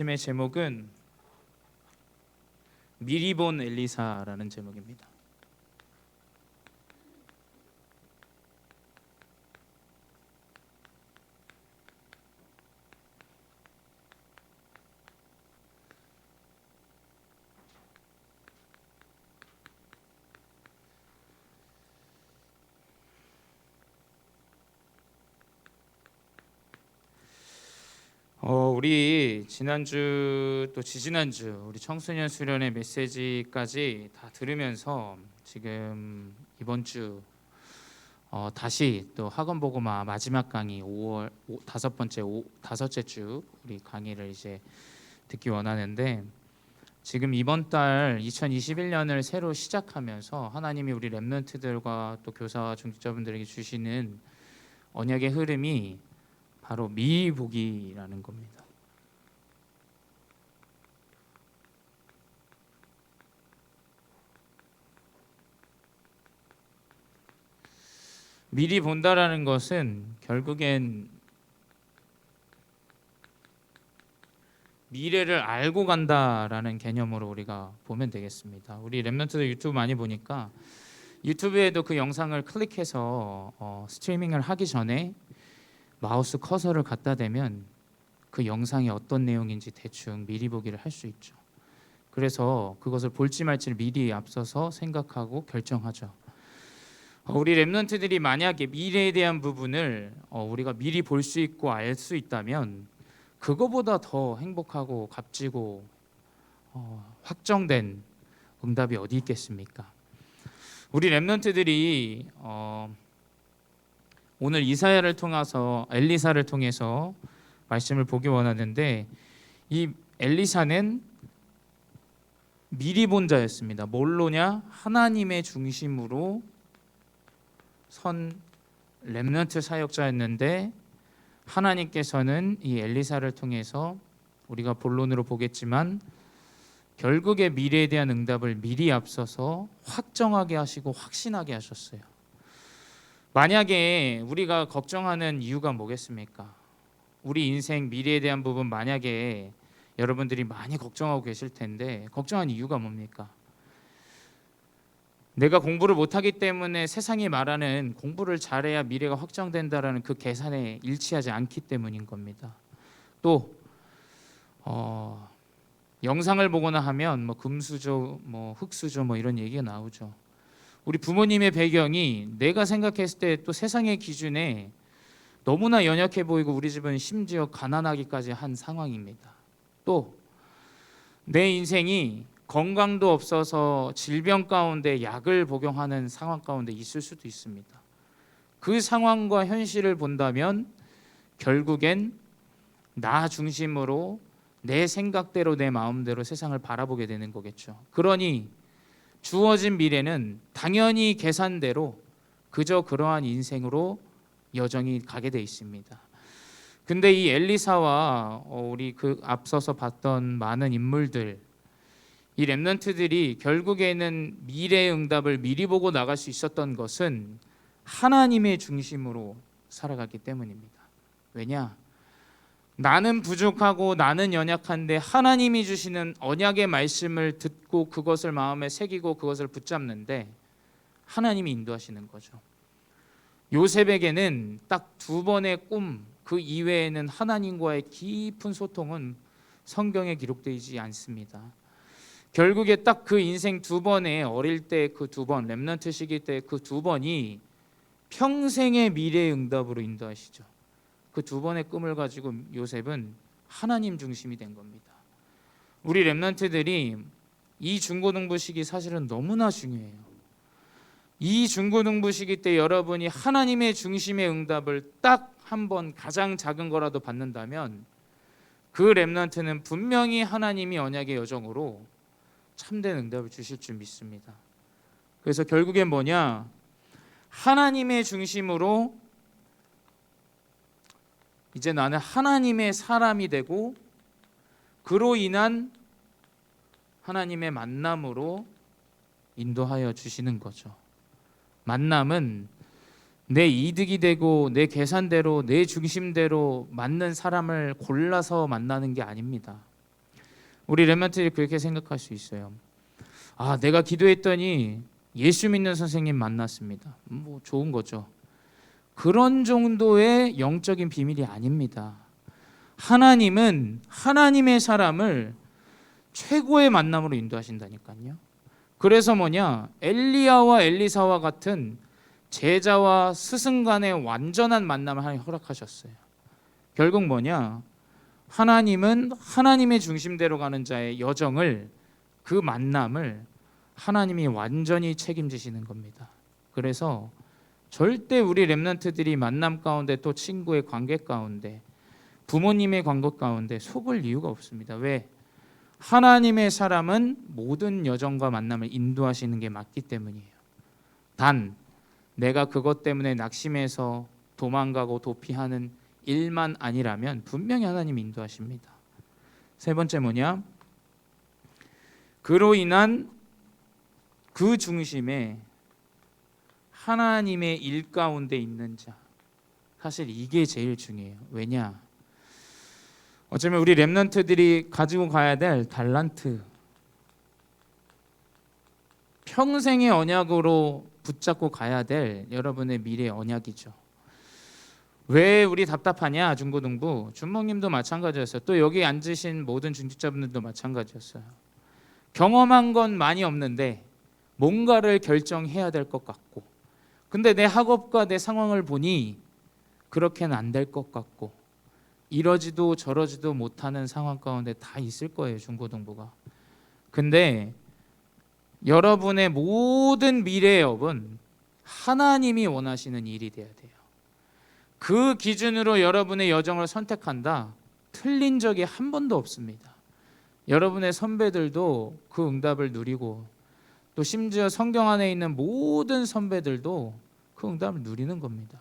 말씀의 제목은 미리 본 엘리사라는 제목입니다. 어, 우리 지난주 또 지지난주 우리 청소년 수련회 메시지까지 다 들으면서 지금 이번 주 어, 다시 또 학원 보고마 마지막 강의 5월 오, 다섯 번째 오, 다섯째 주 우리 강의를 이제 듣기 원하는데 지금 이번 달 2021년을 새로 시작하면서 하나님이 우리 렘넌트들과 또 교사와 중직자분들에게 주시는 언약의 흐름이 바로 미리 보기라는 겁니다. 미리 본다라는 것은 결국엔 미래를 알고 간다라는 개념으로 우리가 보면 되겠습니다. 우리 랩런트들 유튜브 많이 보니까 유튜브에도 그 영상을 클릭해서 어, 스트리밍을 하기 전에 마우스 커서를 갖다 대면 그 영상이 어떤 내용인지 대충 미리 보기를 할 수 있죠. 그래서 그것을 볼지 말지를 미리 앞서서 생각하고 결정하죠. 어, 우리 랩런트들이 만약에 미래에 대한 부분을 어, 우리가 미리 볼 수 있고 알 수 있다면 그거보다 더 행복하고 값지고 어, 확정된 응답이 어디 있겠습니까? 우리 랩런트들이 어, 오늘 이사야를 통해서 엘리사를 통해서 말씀을 보기 원하는데 이 엘리사는 미리 본 자였습니다. 뭘로냐? 하나님의 중심으로 선 렘넌트 사역자였는데 하나님께서는 이 엘리사를 통해서 우리가 본론으로 보겠지만 결국에 미래에 대한 응답을 미리 앞서서 확정하게 하시고 확신하게 하셨어요. 만약에 우리가 걱정하는 이유가 뭐겠습니까? 우리 인생 미래에 대한 부분 만약에 여러분들이 많이 걱정하고 계실 텐데 걱정한 이유가 뭡니까? 내가 공부를 못하기 때문에 세상이 말하는 공부를 잘해야 미래가 확정된다라는 그 계산에 일치하지 않기 때문인 겁니다. 또 어, 영상을 보거나 하면 뭐 금수저, 뭐 흙수저 뭐 이런 얘기가 나오죠. 우리 부모님의 배경이 내가 생각했을 때 또 세상의 기준에 너무나 연약해 보이고 우리 집은 심지어 가난하기까지 한 상황입니다. 또 내 인생이 건강도 없어서 질병 가운데 약을 복용하는 상황 가운데 있을 수도 있습니다. 그 상황과 현실을 본다면 결국엔 나 중심으로 내 생각대로 내 마음대로 세상을 바라보게 되는 거겠죠. 그러니 주어진 미래는 당연히 계산대로 그저 그러한 인생으로 여정이 가게 돼 있습니다. 근데 이 엘리사와 어, 우리 그 앞서서 봤던 많은 인물들 이 렘넌트들이 결국에는 미래의 응답을 미리 보고 나갈 수 있었던 것은 하나님의 중심으로 살아갔기 때문입니다. 왜냐? 나는 부족하고 나는 연약한데 하나님이 주시는 언약의 말씀을 듣고 그것을 마음에 새기고 그것을 붙잡는데 하나님이 인도하시는 거죠. 요셉에게는 딱 두 번의 꿈 그 이외에는 하나님과의 깊은 소통은 성경에 기록되지 않습니다. 결국에 딱 그 인생 두 번에 어릴 때 그 두 번, 렘넌트 시기 때 그 두 번이 평생의 미래의 응답으로 인도하시죠. 그 두 번의 꿈을 가지고 요셉은 하나님 중심이 된 겁니다. 우리 렘넌트들이 이 중고등부 시기 사실은 너무나 중요해요. 이 중고등부 시기 때 여러분이 하나님의 중심의 응답을 딱 한 번 가장 작은 거라도 받는다면 그 렘넌트는 분명히 하나님이 언약의 여정으로 참된 응답을 주실 줄 믿습니다. 그래서 결국엔 뭐냐? 하나님의 중심으로 이제 나는 하나님의 사람이 되고 그로 인한 하나님의 만남으로 인도하여 주시는 거죠. 만남은 내 이득이 되고 내 계산대로 내 중심대로 맞는 사람을 골라서 만나는 게 아닙니다. 우리 렘넌트들이 그렇게 생각할 수 있어요. 아, 내가 기도했더니 예수 믿는 선생님 만났습니다. 뭐 좋은 거죠. 그런 정도의 영적인 비밀이 아닙니다. 하나님은 하나님의 사람을 최고의 만남으로 인도하신다니까요. 그래서 뭐냐? 엘리야와 엘리사와 같은 제자와 스승 간의 완전한 만남을 하나님 허락하셨어요. 결국 뭐냐? 하나님은 하나님의 중심대로 가는 자의 여정을 그 만남을 하나님이 완전히 책임지시는 겁니다. 그래서 절대 우리 렘넌트들이 만남 가운데 또 친구의 관계 가운데 부모님의 관계 가운데 속을 이유가 없습니다. 왜? 하나님의 사람은 모든 여정과 만남을 인도하시는 게 맞기 때문이에요. 단 내가 그것 때문에 낙심해서 도망가고 도피하는 일만 아니라면 분명히 하나님이 인도하십니다. 세 번째 뭐냐? 그로 인한 그 중심에 하나님의 일 가운데 있는 자. 사실 이게 제일 중요해요. 왜냐? 어쩌면 우리 렘넌트들이 가지고 가야 될 달란트 평생의 언약으로 붙잡고 가야 될 여러분의 미래 언약이죠. 왜 우리 답답하냐 중고등부 준목님도 마찬가지였어요. 또 여기 앉으신 모든 중직자분들도 마찬가지였어요. 경험한 건 많이 없는데 뭔가를 결정해야 될 것 같고 근데 내 학업과 내 상황을 보니 그렇게는 안 될 것 같고 이러지도 저러지도 못하는 상황 가운데 다 있을 거예요 중고등부가. 근데 여러분의 모든 미래의 업은 하나님이 원하시는 일이 돼야 돼요. 그 기준으로 여러분의 여정을 선택한다 틀린 적이 한 번도 없습니다. 여러분의 선배들도 그 응답을 누리고 또 심지어 성경 안에 있는 모든 선배들도 그 응답을 누리는 겁니다.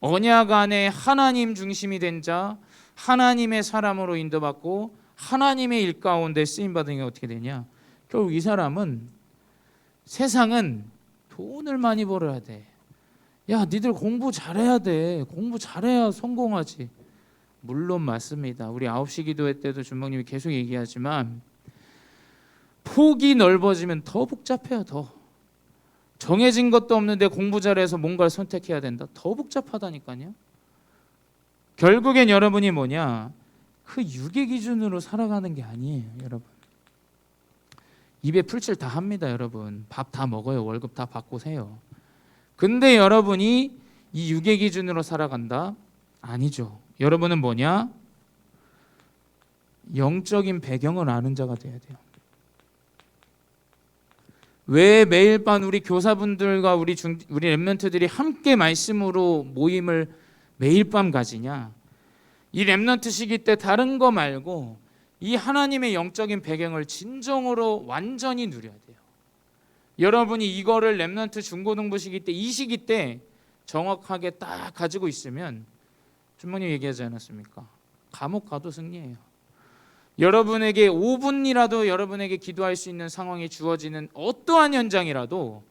언약 안에 하나님 중심이 된 자, 하나님의 사람으로 인도받고 하나님의 일 가운데 쓰임 받은 게 어떻게 되냐? 결국 이 사람은 세상은 돈을 많이 벌어야 돼. 야, 니들 공부 잘해야 돼. 공부 잘해야 성공하지. 물론 맞습니다. 우리 9시 기도회 때도 준목님이 계속 얘기하지만 폭이 넓어지면 더 복잡해요. 더 정해진 것도 없는데 공부 잘해서 뭔가를 선택해야 된다. 더 복잡하다니까요. 결국엔 여러분이 뭐냐? 그 육의 기준으로 살아가는 게 아니에요, 여러분. 입에 풀칠 다 합니다, 여러분. 밥 다 먹어요. 월급 다 받고 세요. 근데 여러분이 이 육의 기준으로 살아간다? 아니죠. 여러분은 뭐냐? 영적인 배경을 아는 자가 돼야 돼요. 왜 매일 밤 우리 교사분들과 우리 중, 우리 렘넌트들이 함께 말씀으로 모임을 매일 밤 가지냐? 이 렘넌트 시기 때 다른 거 말고 이 하나님의 영적인 배경을 진정으로 완전히 누려야 돼요. 여러분이 이거를 렘넌트 중고등부 시기 때 이 시기 때 정확하게 딱 가지고 있으면 주머님 얘기하지 않았습니까? 감옥 가도 승리해요. 여러분에게 5분이라도 여러분에게 기도할 수 있는 상황이 주어지는 어떠한 현장이라도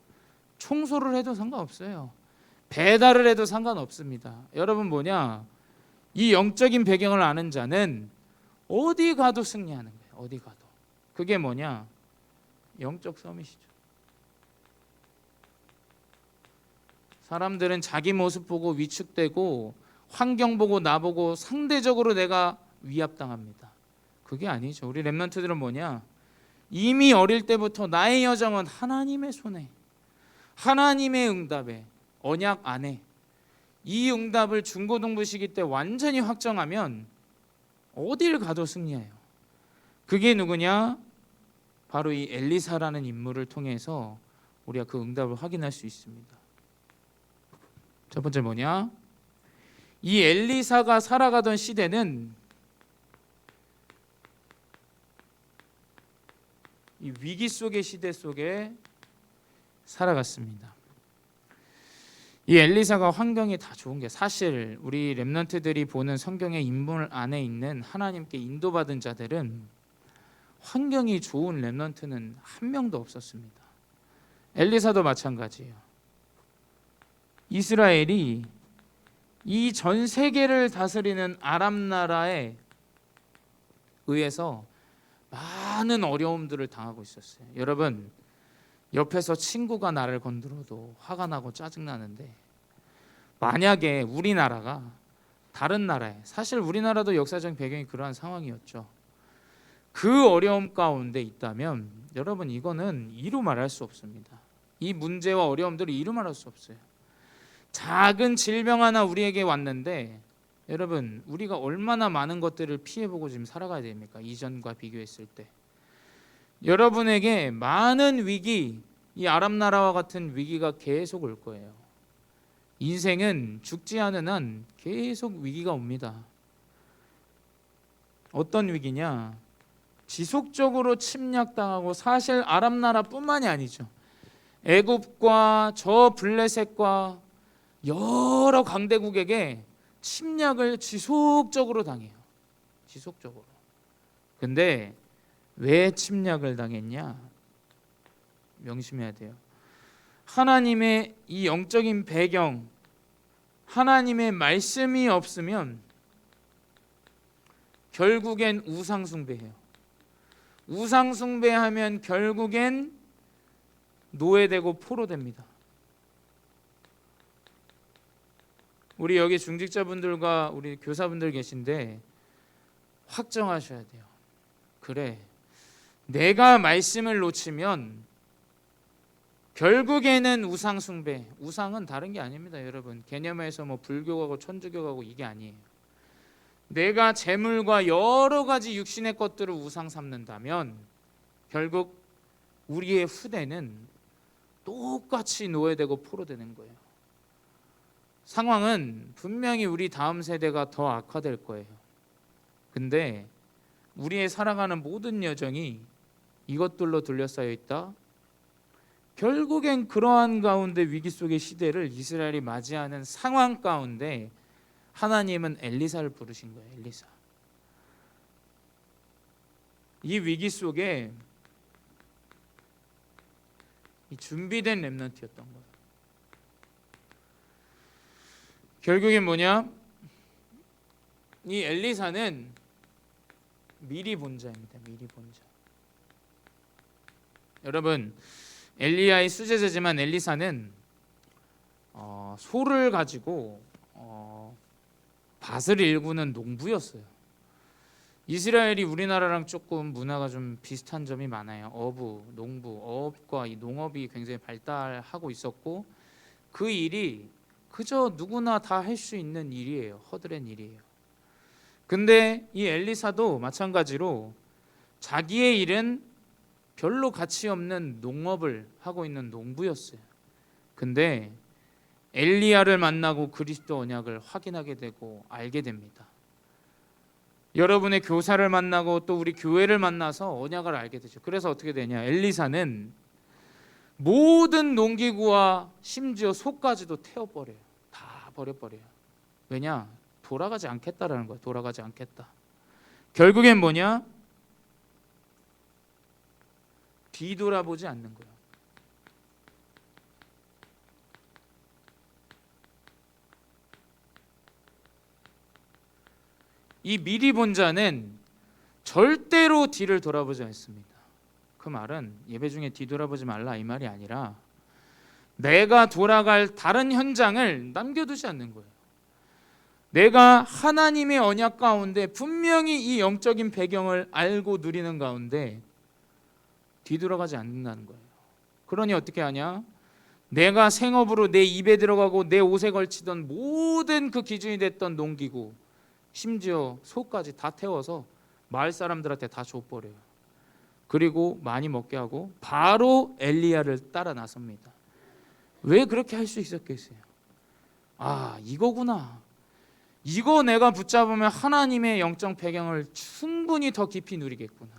청소를 해도 상관없어요. 배달을 해도 상관없습니다. 여러분 뭐냐? 이 영적인 배경을 아는 자는 어디 가도 승리하는 거예요. 어디 가도. 그게 뭐냐? 영적 서밋이죠. 사람들은 자기 모습 보고 위축되고 환경 보고 나 보고 상대적으로 내가 위압당합니다. 그게 아니죠. 우리 렘넌트들은 뭐냐? 이미 어릴 때부터 나의 여정은 하나님의 손에 하나님의 응답에 언약 안에 이 응답을 중고등부 시기 때 완전히 확정하면 어디를 가도 승리해요. 그게 누구냐? 바로 이 엘리사라는 인물을 통해서 우리가 그 응답을 확인할 수 있습니다. 첫 번째 뭐냐? 이 엘리사가 살아가던 시대는 이 위기 속의 시대 속에 살아갔습니다. 이 엘리사가 환경이 다 좋은 게 사실 우리 렘넌트들이 보는 성경의 인물 안에 있는 하나님께 인도받은 자들은 환경이 좋은 렘넌트는 한 명도 없었습니다. 엘리사도 마찬가지예요. 이스라엘이 이 전 세계를 다스리는 아랍 나라에 의해서 많은 어려움들을 당하고 있었어요. 여러분 옆에서 친구가 나를 건드려도 화가 나고 짜증 나는데 만약에 우리나라가 다른 나라에 사실 우리나라도 역사적 배경이 그러한 상황이었죠. 그 어려움 가운데 있다면 여러분 이거는 이루 말할 수 없습니다. 이 문제와 어려움들을 이루 말할 수 없어요. 작은 질병 하나 우리에게 왔는데 여러분 우리가 얼마나 많은 것들을 피해보고 지금 살아가야 됩니까? 이전과 비교했을 때 여러분에게 많은 위기 이 아랍 나라와 같은 위기가 계속 올 거예요. 인생은 죽지 않은 한 계속 위기가 옵니다. 어떤 위기냐? 지속적으로 침략당하고 사실 아랍 나라뿐만이 아니죠. 애굽과 저 블레셋과 여러 강대국에게 침략을 지속적으로 당해요. 지속적으로. 근데 왜 침략을 당했냐? 명심해야 돼요. 하나님의 이 영적인 배경, 하나님의 말씀이 없으면 결국엔 우상 숭배해요. 우상 숭배하면 결국엔 노예되고 포로됩니다. 우리 여기 중직자분들과 우리 교사분들 계신데 확정하셔야 돼요. 그래. 내가 말씀을 놓치면 결국에는 우상 숭배. 우상은 다른 게 아닙니다, 여러분. 개념에서 뭐 불교하고 천주교하고 이게 아니에요. 내가 재물과 여러 가지 육신의 것들을 우상 삼는다면 결국 우리의 후대는 똑같이 노예되고 포로되는 거예요. 상황은 분명히 우리 다음 세대가 더 악화될 거예요. 근데 우리의 살아가는 모든 여정이 이것들로 둘러싸여 있다. 결국엔 그러한 가운데 위기 속의 시대를 이스라엘이 맞이하는 상황 가운데 하나님은 엘리사를 부르신 거예요. 엘리사. 이 위기 속에 이 준비된 렘넌트였던 거예요. 결국엔 뭐냐? 이 엘리사는 미리 본 자입니다. 미리 본 자. 여러분 엘리야의 수제자지만 엘리사는 어, 소를 가지고 어, 밭을 일구는 농부였어요. 이스라엘이 우리나라랑 조금 문화가 좀 비슷한 점이 많아요. 어부, 농부, 어업과 이 농업이 굉장히 발달하고 있었고 그 일이 그저 누구나 다 할 수 있는 일이에요. 허드렛 일이에요. 근데 이 엘리사도 마찬가지로 자기의 일은 별로 가치 없는 농업을 하고 있는 농부였어요. 근데 엘리야를 만나고 그리스도 언약을 확인하게 되고 알게 됩니다. 여러분의 교사를 만나고 또 우리 교회를 만나서 언약을 알게 되죠. 그래서 어떻게 되냐? 엘리사는 모든 농기구와 심지어 소까지도 태워버려요. 다 버려버려요. 왜냐? 돌아가지 않겠다라는 거예요. 돌아가지 않겠다. 결국엔 뭐냐? 뒤돌아보지 않는 거예요. 이 미리 본 자는 절대로 뒤를 돌아보지 않습니다. 그 말은 예배 중에 뒤돌아보지 말라 이 말이 아니라 내가 돌아갈 다른 현장을 남겨두지 않는 거예요. 내가 하나님의 언약 가운데 분명히 이 영적인 배경을 알고 누리는 가운데 뒤돌아가지 않는다는 거예요. 그러니 어떻게 하냐? 내가 생업으로 내 입에 들어가고 내 옷에 걸치던 모든 그 기준이 됐던 농기구 심지어 소까지 다 태워서 마을 사람들한테 다 줘버려요. 그리고 많이 먹게 하고 바로 엘리야를 따라 나섭니다. 왜 그렇게 할 수 있었겠어요? 아 이거구나. 이거 내가 붙잡으면 하나님의 영적 배경을 충분히 더 깊이 누리겠구나.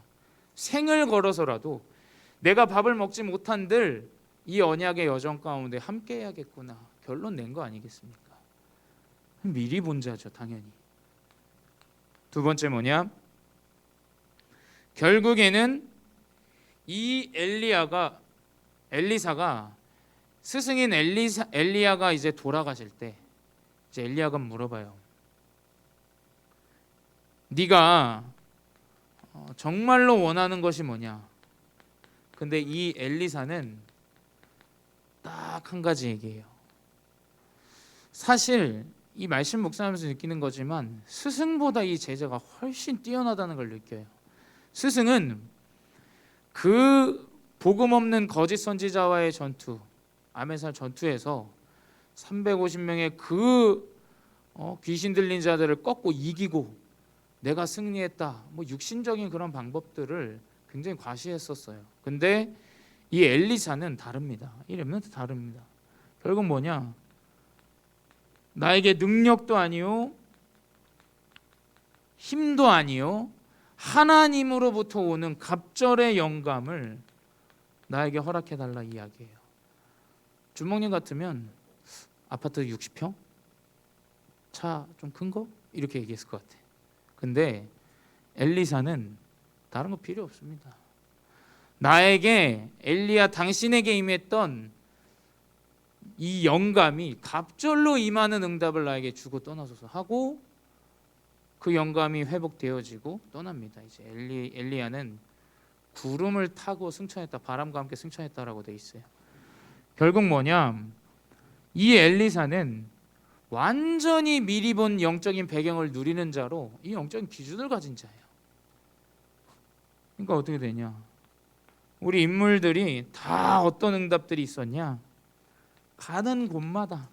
생을 걸어서라도 내가 밥을 먹지 못한들 이 언약의 여정 가운데 함께 해야겠구나. 결론 낸 거 아니겠습니까? 미리 본 자죠, 당연히. 두 번째 뭐냐? 결국에는 이 엘리야가 엘리사가 스승인 엘리사 엘리야가 이제 돌아가실 때 이제 엘리야가 물어봐요. 네가 어, 정말로 원하는 것이 뭐냐? 근데 이 엘리사는 딱 한 가지 얘기해요. 사실 이 말씀 묵상하면서 느끼는 거지만 스승보다 이 제자가 훨씬 뛰어나다는 걸 느껴요. 스승은 그 복음 없는 거짓 선지자와의 전투, 아메살 전투에서 350명의 그 어, 귀신 들린 자들을 꺾고 이기고 내가 승리했다. 뭐 육신적인 그런 방법들을 굉장히 과시했었어요. 근데 이 엘리사는 다릅니다. 이 렘넌트 다릅니다. 결국 뭐냐? 나에게 능력도 아니요 힘도 아니요 하나님으로부터 오는 갑절의 영감을 나에게 허락해 달라 이야기해요. 주먹님 같으면 아파트 60평 차 좀 큰 거 이렇게 얘기했을 것 같아. 근데 엘리사는 다른 거 필요 없습니다. 나에게 엘리야 당신에게 임했던 이 영감이 갑절로 임하는 응답을 나에게 주고 떠나소서 하고 그 영감이 회복되어지고 떠납니다. 이제 엘리 엘리야는 구름을 타고 승천했다. 바람과 함께 승천했다라고 돼 있어요. 결국 뭐냐? 이 엘리사는 완전히 미리 본 영적인 배경을 누리는 자로 이 영적인 기준을 가진 자예요. 그러니까 어떻게 되냐? 우리 인물들이 다 어떤 응답들이 있었냐? 가는 곳마다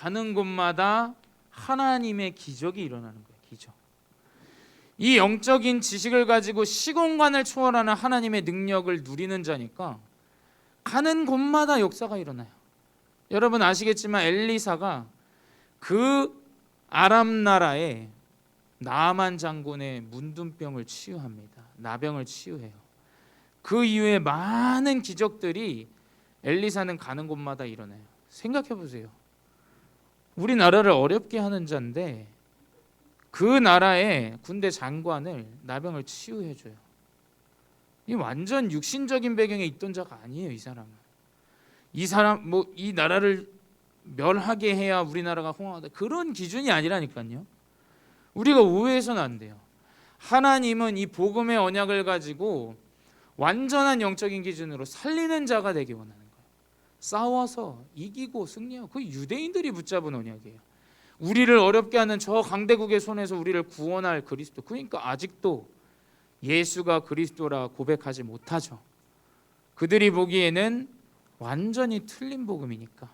가는 곳마다 하나님의 기적이 일어나는 거예요. 기적. 이 영적인 지식을 가지고 시공간을 초월하는 하나님의 능력을 누리는 자니까 가는 곳마다 역사가 일어나요. 여러분 아시겠지만 엘리사가 그 아람 나라의 나만 장군의 문둥병을 치유합니다. 나병을 치유해요. 그 이후에 많은 기적들이 엘리사는 가는 곳마다 일어나요. 생각해 보세요. 우리나라를 어렵게 하는 자인데 그 나라의 군대 장관을 나병을 치유해 줘요. 이 완전 육신적인 배경에 있던 자가 아니에요, 이 사람은. 이 사람 뭐 이 나라를 멸하게 해야 우리나라가 홍하다 그런 기준이 아니라니까요. 우리가 오해해서는 안 돼요. 하나님은 이 복음의 언약을 가지고 완전한 영적인 기준으로 살리는 자가 되기 거예요. 싸워서 이기고 승리하고 그 유대인들이 붙잡은 언약이에요. 우리를 어렵게 하는 저 강대국의 손에서 우리를 구원할 그리스도. 그러니까 아직도 예수가 그리스도라 고백하지 못하죠. 그들이 보기에는 완전히 틀린 복음이니까.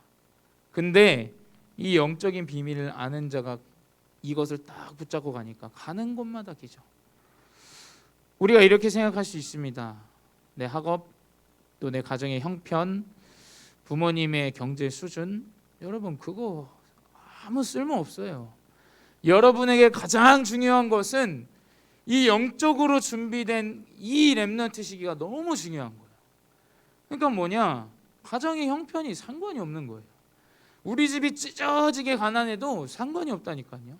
근데 이 영적인 비밀을 아는 자가 이것을 딱 붙잡고 가니까 가는 곳마다 기죠. 우리가 이렇게 생각할 수 있습니다. 내 학업 또 내 가정의 형편, 부모님의 경제 수준, 여러분 그거 아무 쓸모 없어요. 여러분에게 가장 중요한 것은 이 영적으로 준비된 이 렘넌트 시기가 너무 중요한 거예요. 그러니까 뭐냐? 가정의 형편이 상관이 없는 거예요. 우리 집이 찢어지게 가난해도 상관이 없다니까요.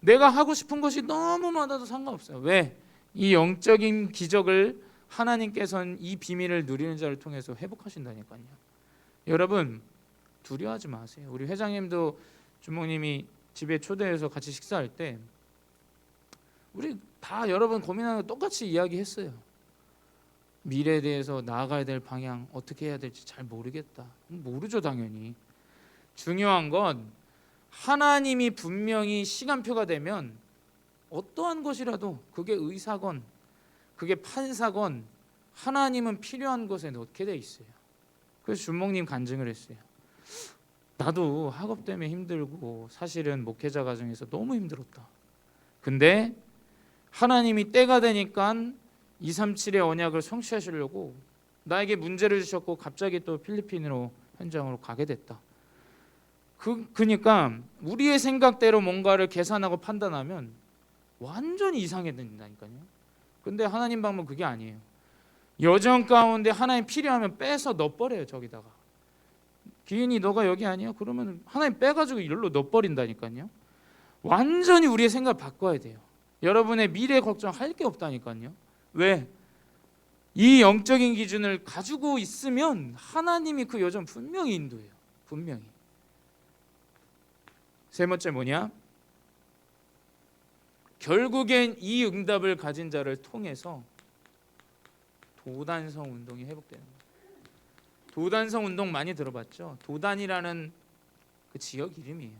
내가 하고 싶은 것이 너무 많아도 상관없어요. 왜? 이 영적인 기적을 하나님께서는 이 비밀을 누리는 자를 통해서 회복하신다니까요. 여러분 두려워하지 마세요. 우리 회장님도 주목님이 집에 초대해서 같이 식사할 때 우리 다 여러분 고민하는 거 똑같이 이야기했어요. 미래에 대해서 나아가야 될 방향 어떻게 해야 될지 잘 모르겠다. 모르죠 당연히. 중요한 건 하나님이 분명히 시간표가 되면 어떠한 것이라도 그게 의사건 그게 판사건 하나님은 필요한 것에 넣게 돼 있어요. 그래서 주목님 간증을 했어요. 나도 학업 때문에 힘들고 사실은 목회자 과정에서 너무 힘들었다. 근데 하나님이 때가 되니까 237의 언약을 성취하시려고 나에게 문제를 주셨고 갑자기 또 필리핀으로 현장으로 가게 됐다. 그 그러니까 우리의 생각대로 뭔가를 계산하고 판단하면 완전히 이상해진다니까요. 근데 하나님 방법 그게 아니에요. 여정 가운데 하나님 필요하면 빼서 넣어버려요 저기다가. 기인이 너가 여기 아니야? 그러면 하나님 빼가지고 이리로 넣어버린다니까요. 완전히 우리의 생각을 바꿔야 돼요. 여러분의 미래 걱정할 게 없다니까요. 왜? 이 영적인 기준을 가지고 있으면 하나님이 그 여정 분명히 인도해요. 분명히. 세 번째 뭐냐? 결국엔 이 응답을 가진 자를 통해서 도단성 운동이 회복되는 거예요. 도단성 운동 많이 들어봤죠? 도단이라는 그 지역 이름이에요.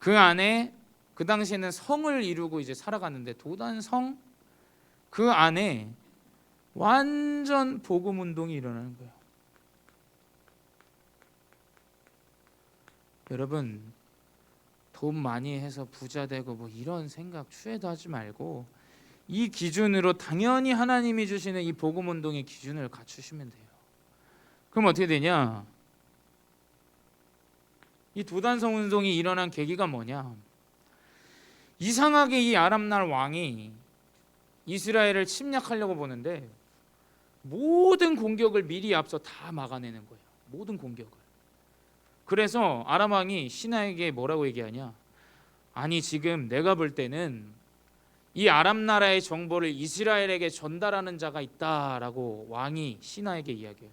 그 안에 그 당시에는 성을 이루고 이제 살아갔는데 도단성 그 안에 완전 복음 운동이 일어나는 거예요. 여러분 돈 많이 해서 부자 되고 뭐 이런 생각 추해도 하지 말고 이 기준으로 당연히 하나님이 주시는 이 복음 운동의 기준을 갖추시면 돼요. 그럼 어떻게 되냐? 이 도단성 운동이 일어난 계기가 뭐냐? 이상하게 이 아람날 왕이 이스라엘을 침략하려고 보는데 모든 공격을 미리 앞서 다 막아내는 거예요. 모든 공격을. 그래서 아람 왕이 신하에게 뭐라고 얘기하냐? 아니 지금 내가 볼 때는 이 아람 나라의 정보를 이스라엘에게 전달하는 자가 있다라고 왕이 신하에게 이야기해요.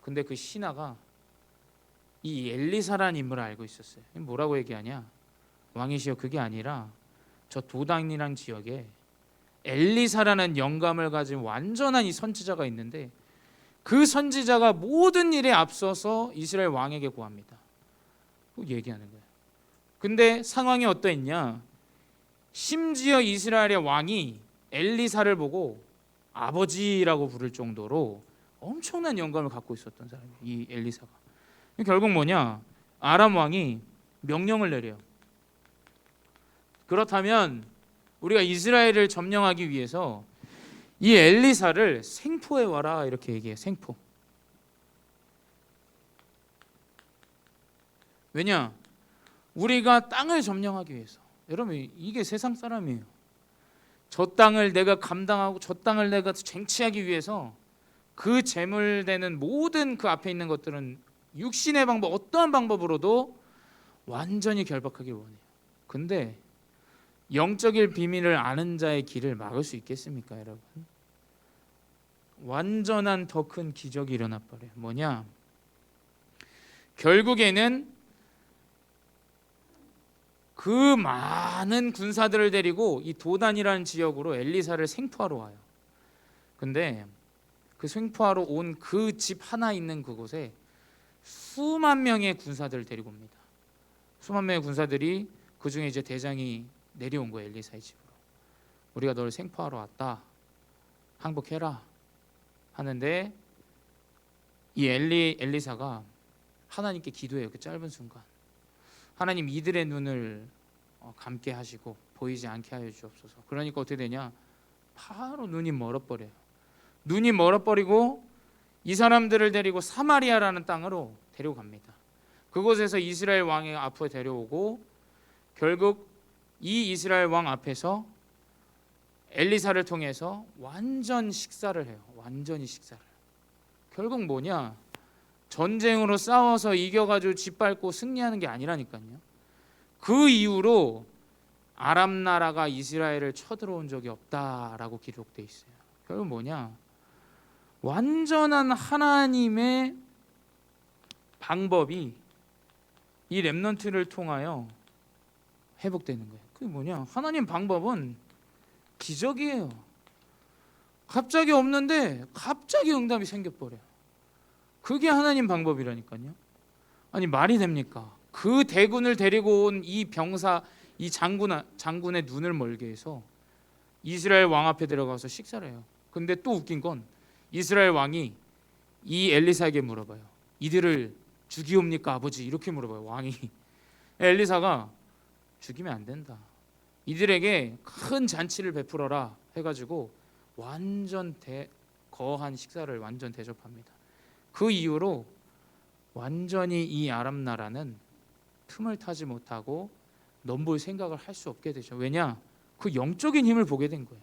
근데 그 신하가 이 엘리사라는 인물을 알고 있었어요. 뭐라고 얘기하냐? 왕이시여 그게 아니라 저 도당이랑 지역에 엘리사라는 영감을 가진 완전한 이 선지자가 있는데 그 선지자가 모든 일에 앞서서 이스라엘 왕에게 구합니다. 그 얘기하는 거예요. 근데 상황이 어떠했냐? 심지어 이스라엘의 왕이 엘리사를 보고 아버지라고 부를 정도로 엄청난 영감을 갖고 있었던 사람이에요. 이 엘리사가. 결국 뭐냐? 아람 왕이 명령을 내려요. 그렇다면 우리가 이스라엘을 점령하기 위해서 이 엘리사를 생포해 와라 이렇게 얘기해요. 생포. 왜냐? 우리가 땅을 점령하기 위해서. 여러분 이게 세상 사람이에요. 저 땅을 내가 감당하고 저 땅을 내가 쟁취하기 위해서 그 재물되는 모든 그 앞에 있는 것들은 육신의 방법 어떠한 방법으로도 완전히 결박하길 원해요. 근데 영적인 비밀을 아는 자의 길을 막을 수 있겠습니까, 여러분? 완전한 더 큰 기적이 일어나 버려요. 뭐냐? 결국에는 그 많은 군사들을 데리고 이 도단이라는 지역으로 엘리사를 생포하러 와요. 근데 그 생포하러 온 그 집 하나 있는 그곳에 수만 명의 군사들을 데리고 옵니다. 수만 명의 군사들이 그 중에 이제 대장이 내려온 거예요 엘리사의 집으로. 우리가 너를 생포하러 왔다. 항복해라. 하는데 이 엘리 엘리사가 하나님께 기도해요. 그 짧은 순간. 하나님 이들의 눈을 어, 감게 하시고 보이지 않게 하여 주옵소서. 그러니까 어떻게 되냐? 바로 눈이 멀어버려요. 눈이 멀어버리고 이 사람들을 데리고 사마리아라는 땅으로 데려갑니다. 그곳에서 이스라엘 왕의 앞에 데려오고 결국 이 이스라엘 왕 앞에서 엘리사를 통해서 완전 식사를 해요. 완전히 식사를. 결국 뭐냐? 전쟁으로 싸워서 이겨가지고 짓밟고 승리하는 게 아니라니까요. 그 이후로 아람 나라가 이스라엘을 쳐들어온 적이 없다라고 기록돼 있어요. 결국 뭐냐? 완전한 하나님의 방법이 이 렘넌트를 통하여 회복되는 거예요. 그게 뭐냐? 하나님 방법은 기적이에요. 갑자기 없는데 갑자기 응답이 생겨버려요. 그게 하나님 방법이라니까요. 아니 말이 됩니까? 그 대군을 데리고 온 이 병사, 이 장군 장군의 눈을 멀게 해서 이스라엘 왕 앞에 들어가서 식사를 해요. 근데 또 웃긴 건 이스라엘 왕이 이 엘리사에게 물어봐요. 이들을 죽이옵니까 아버지? 이렇게 물어봐요. 왕이 엘리사가 죽이면 안 된다. 이들에게 큰 잔치를 베풀어라 해가지고 완전 대, 거한 식사를 완전 대접합니다. 그 이후로 완전히 이 아람 나라는 틈을 타지 못하고 넘볼 생각을 할 수 없게 되죠. 왜냐? 그 영적인 힘을 보게 된 거예요.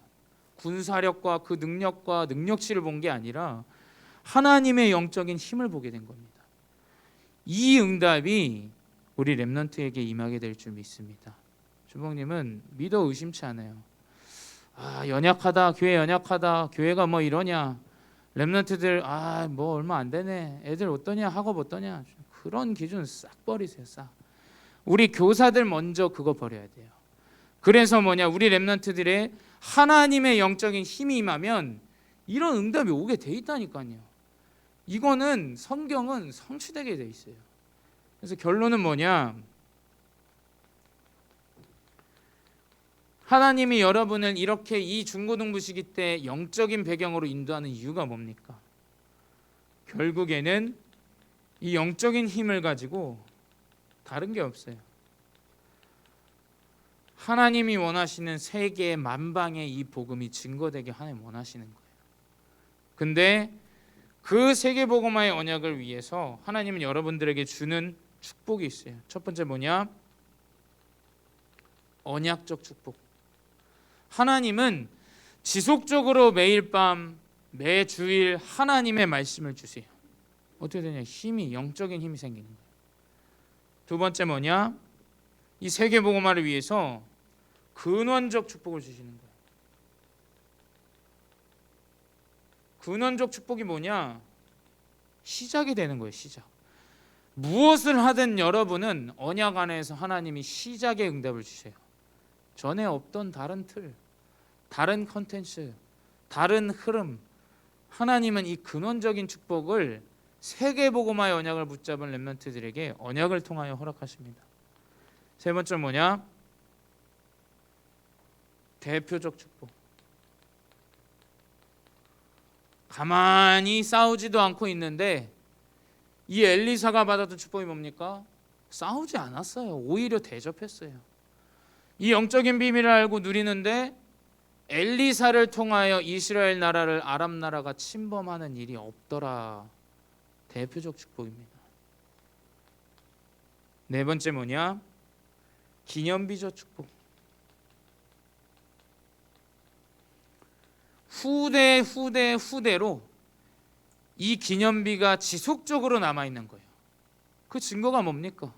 군사력과 그 능력과 능력치를 본 게 아니라 하나님의 영적인 힘을 보게 된 겁니다. 이 응답이 우리 렘넌트에게 임하게 될 줄 믿습니다. 주봉님은 믿어 의심치 않아요. 아 연약하다, 교회 연약하다, 교회가 뭐 이러냐, 렘넌트들 아 뭐 얼마 안 되네, 애들 어떠냐, 학업 어떠냐 그런 기준 싹 버리세요, 싹. 우리 교사들 먼저 그거 버려야 돼요. 그래서 뭐냐 우리 렘넌트들의 하나님의 영적인 힘이 임하면 이런 응답이 오게 돼 있다니까요. 이거는 성경은 성취되게 돼 있어요. 그래서 결론은 뭐냐? 하나님이 여러분을 이렇게 이 중고등부 시기 때 영적인 배경으로 인도하는 이유가 뭡니까? 결국에는 이 영적인 힘을 가지고 다른 게 없어요. 하나님이 원하시는 세계 만방의 이 복음이 증거되게 하나님 원하시는 거예요. 근데 그 세계 복음화의 언약을 위해서 하나님은 여러분들에게 주는 축복이 있어요. 첫 번째 뭐냐? 언약적 축복. 하나님은 지속적으로 매일 밤 매주일 하나님의 말씀을 주세요. 어떻게 되냐? 힘이 영적인 힘이 생기는 거예요. 두 번째 뭐냐? 이 세계 복음화를 위해서 근원적 축복을 주시는 거예요. 근원적 축복이 뭐냐? 시작이 되는 거예요, 시작. 무엇을 하든 여러분은 언약 안에서 하나님이 시작의 응답을 주세요. 전에 없던 다른 틀, 다른 컨텐츠, 다른 흐름. 하나님은 이 근원적인 축복을 세계 복음화의 언약을 붙잡은 렘넌트들에게 언약을 통하여 허락하십니다. 세 번째 뭐냐? 대표적 축복. 가만히 싸우지도 않고 있는데 이 엘리사가 받았던 축복이 뭡니까? 싸우지 않았어요. 오히려 대접했어요. 이 영적인 비밀을 알고 누리는데 엘리사를 통하여 이스라엘 나라를 아람 나라가 침범하는 일이 없더라. 대표적 축복입니다. 네 번째 뭐냐? 기념비적 축복. 후대 후대 후대로 이 기념비가 지속적으로 남아 있는 거예요. 그 증거가 뭡니까?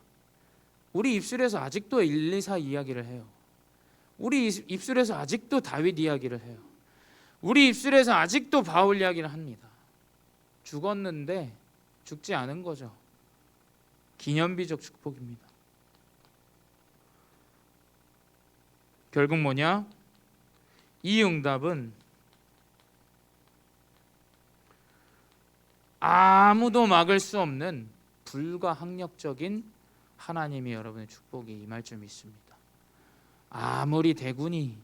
우리 입술에서 아직도 일리사 이야기를 해요. 우리 입술에서 아직도 다윗 이야기를 해요. 우리 입술에서 아직도 바울 이야기를 합니다. 죽었는데 죽지 않은 거죠. 기념비적 축복입니다. 결국 뭐냐? 이 응답은 아무도 막을 수 없는 불가항력적인 하나님이 여러분의 축복이 임할 줄 믿습니다. 아무리 대군이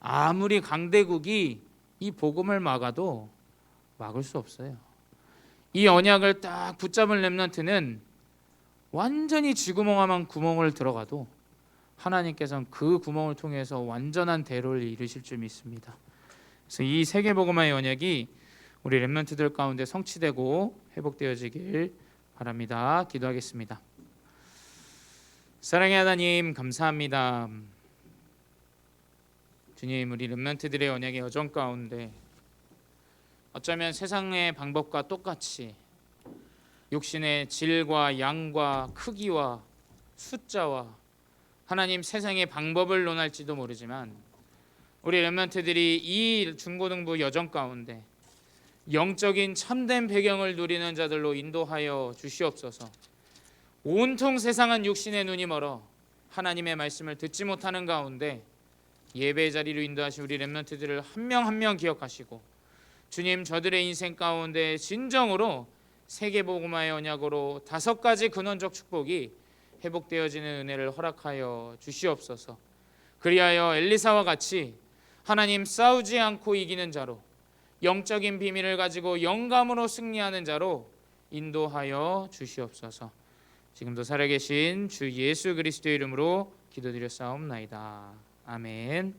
아무리 강대국이 이 복음을 막아도 막을 수 없어요. 이 언약을 딱 붙잡은 렘넌트는 완전히 쥐구멍만한 구멍을 들어가도 하나님께서는 그 구멍을 통해서 완전한 대로를 이루실 줄 믿습니다. 그래서 이 세계 복음화의 언약이 우리 렘넌트들 가운데 성취되고 회복되어지길 바랍니다. 기도하겠습니다. 사랑의 하나님 감사합니다. 주님 우리 렘넌트들의 언약의 여정 가운데 어쩌면 세상의 방법과 똑같이 육신의 질과 양과 크기와 숫자와 하나님 세상의 방법을 논할지도 모르지만 우리 렘넌트들이 이 중고등부 여정 가운데 영적인 참된 배경을 누리는 자들로 인도하여 주시옵소서. 온통 세상은 육신의 눈이 멀어 하나님의 말씀을 듣지 못하는 가운데 예배 자리로 인도하신 우리 렘넌트들을 한명 한 명 기억하시고 주님 저들의 인생 가운데 진정으로 세계 복음화의 언약으로 다섯 가지 근원적 축복이 회복되어지는 은혜를 허락하여 주시옵소서. 그리하여 엘리사와 같이 하나님 싸우지 않고 이기는 자로 영적인 비밀을 가지고 영감으로 승리하는 자로 인도하여 주시옵소서. 지금도 살아계신 주 예수 그리스도의 이름으로 기도드렸사옵나이다. 아멘.